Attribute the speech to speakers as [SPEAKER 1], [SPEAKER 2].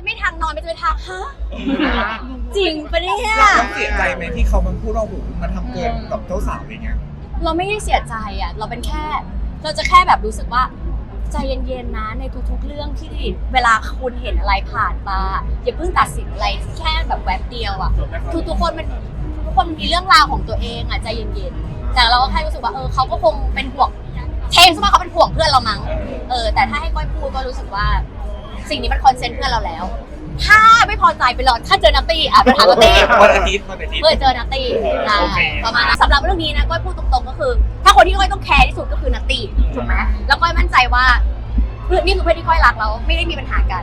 [SPEAKER 1] จะไม่ทางนอนไม่จะไปทางฮะจริงปะเนี่ย
[SPEAKER 2] เราเสียใจไหมที่เขามันพูดเราหูมันทำเกินกับเจ้าสาวอะไรเงี้ย
[SPEAKER 1] เราไม่ได้เสียใจอะ เราเป็นแค่ เราจะแค่แบบรู้สึกว่า ใจเย็นๆนะในทุกๆเรื่องที่เวลาคุณเห็นอะไรผ่านมาอย่าเพิ่งตัดสินอะไรแค่แบบแวบเดียวอะทุกๆคนมันทุกคนมีเรื่องราวของตัวเองอะใจเย็นๆแต่เราก็แค่รู้สึกว่าเออเขาก็คงเป็นห่วงเทงซะว่าเขาเป็นห่วงเพื่อนเรามั้งเออแต่ถ้าให้ก้อยพูดก็รู้สึกว่า สิ่งนี้มันคอนเซนต์เพื่อนเราแล้ว ถ้าไม่พอใจไปรอถ้าเจอนัตตี้อะไปถามนัตตี้
[SPEAKER 2] วันอาทิตย์วันอาทิตย์
[SPEAKER 1] เคยเจอนัตตี้นะ
[SPEAKER 2] โอเค
[SPEAKER 1] ประมาณนั้นสำหรับเรื่องนี้นะก้อยพูดตรงๆก็คือ ถ้าคนที่ก้อยต้องแคร์ที่สุดก็คือนัตตี้ถูกไหมแล้วก้อยมั่นใจว่าเพื่อนนี่คือเพื่อนที่ก้อยรักแล้วไม่ได้มีปัญหากัน